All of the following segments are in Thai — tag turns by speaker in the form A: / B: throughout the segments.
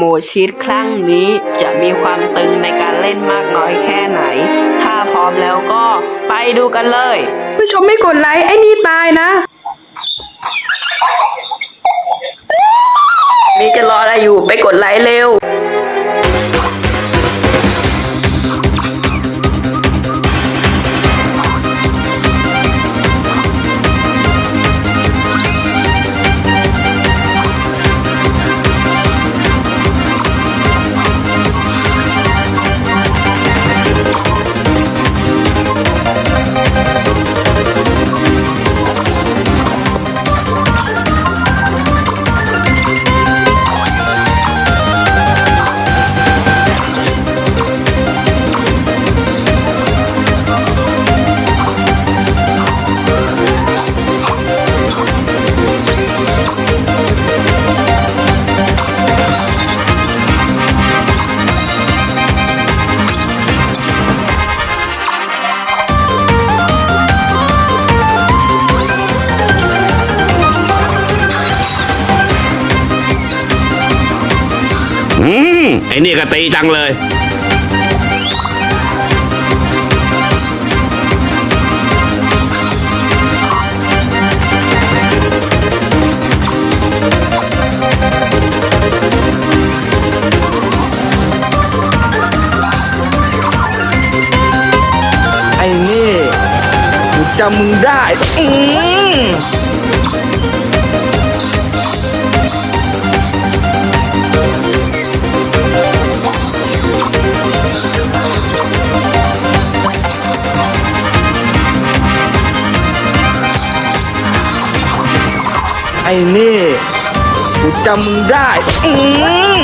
A: โหมดชีตครั้งนี้จะมีความตึงในการเล่นมากน้อยแค่ไหน ถ้าพร้อมแล้วก็ไปดูกันเลย
B: ผู้ชมไม่กดไลค์ไอ้นี่ตายนะ
A: นี่จะรออะไรอยู่ไปกดไลค์เร็ว
C: ไอ้นี่ก็ตีจังเลย
D: ไอ้นี่กูจำมึงได้ อืม นี่กูจำมึงได้ อืม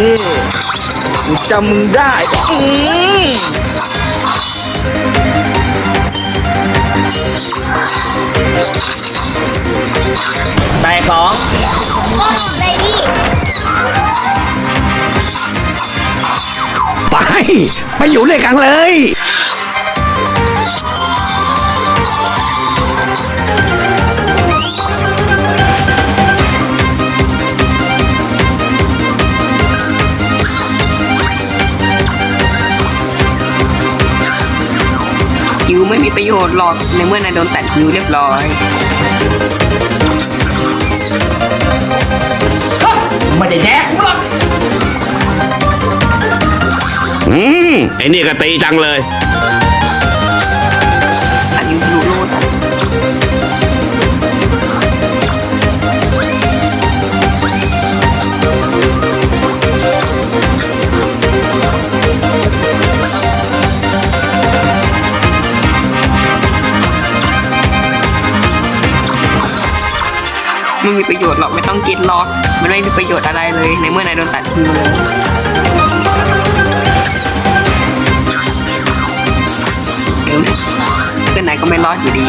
D: นี่กูจำมึงได้อืม
A: แตกสอง
C: ไป ไปอยู่ด้วยกันเลย
A: ไม่มีประโยชน์หรอกในเมื่อนายโดนตัดคิวเรียบร้อย
D: ไม่ได้แดกหรอก
C: อืมไอ้นี่ก็ตีจังเลย
A: ชน์หรอกไม่ต้องกินล็อก มันไม่มีประโยชน์อะไรเลย ในเมื่อนายโดนตัดทิ้งเลยเดี๋ยวนะเพื่อนนายก็ไม่รอดอยู่ดี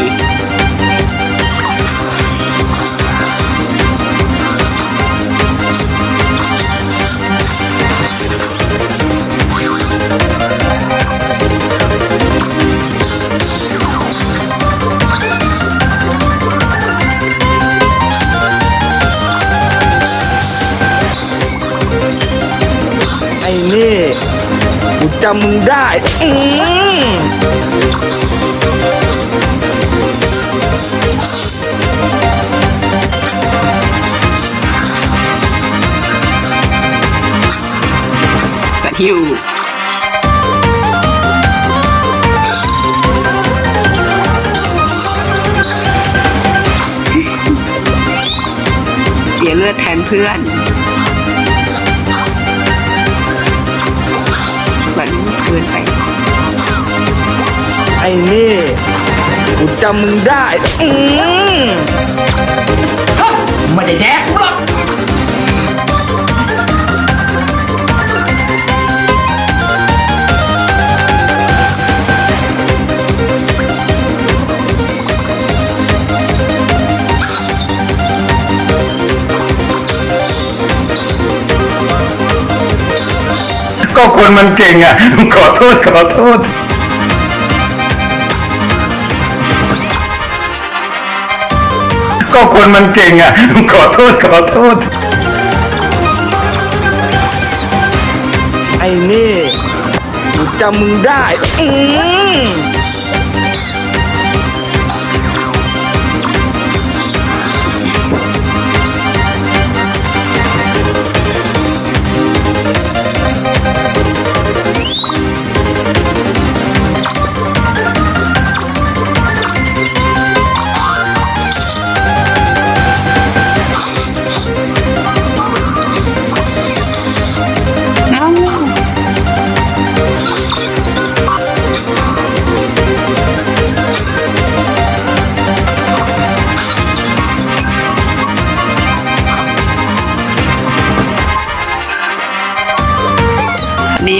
A: ตัดคิวเสียเลือดแทนเพื่อนแบบนี้เกินไป
D: ไอ้นี่ กูจำมึงได้ อืมไม่ได้แดกหรอก
E: คนมันเก่งอะ ขอโทษ ขอโทษก็คนมันเก่งอะ ขอโทษ ขอโทษ
D: ไอ้นี่กูจำมึงได้ อืม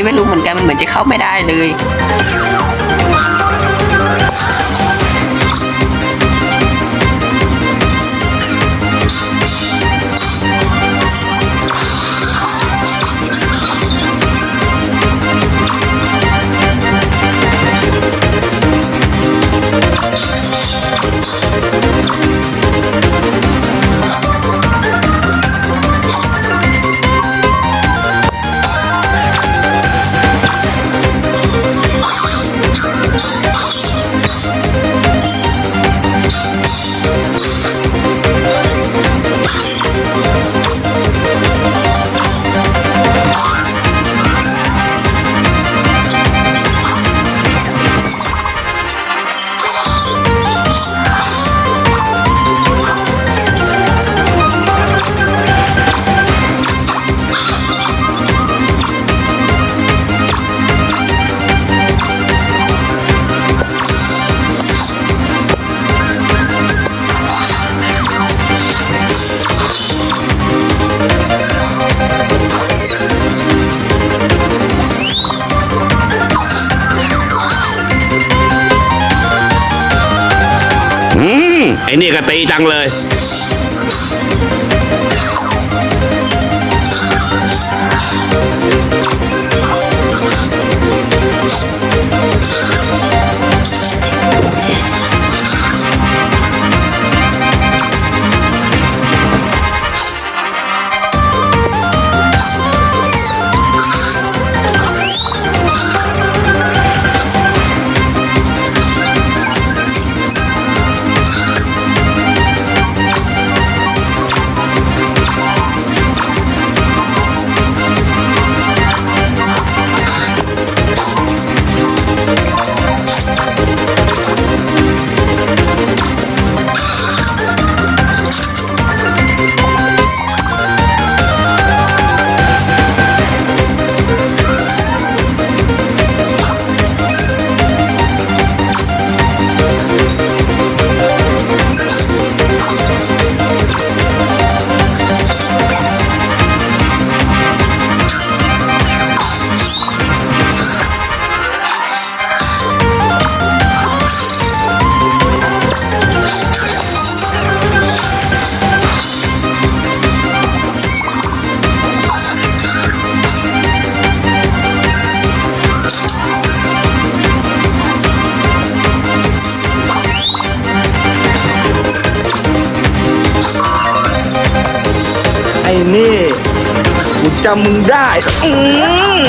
A: ไม่รู้เหมือนกันมันเหมือนจะเข้าไม่ได้เลย
C: นี่ก็ตีจังเลย
D: นี่กูจำมึงได้ อืม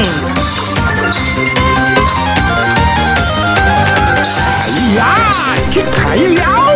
D: ไอ้ยาชิบหายยาว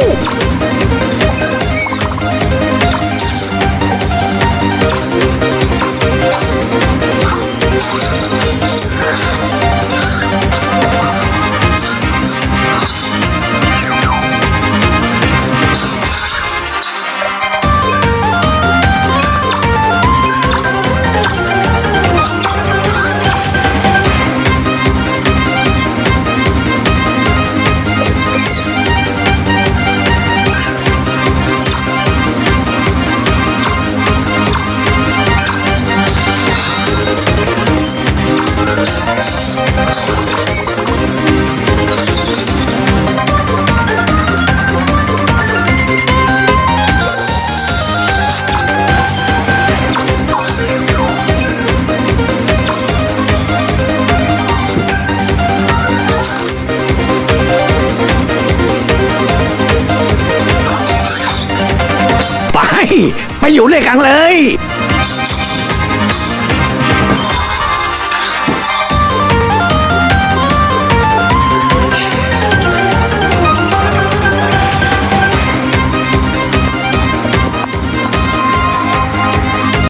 E: ไปอยู่เล็กังเลย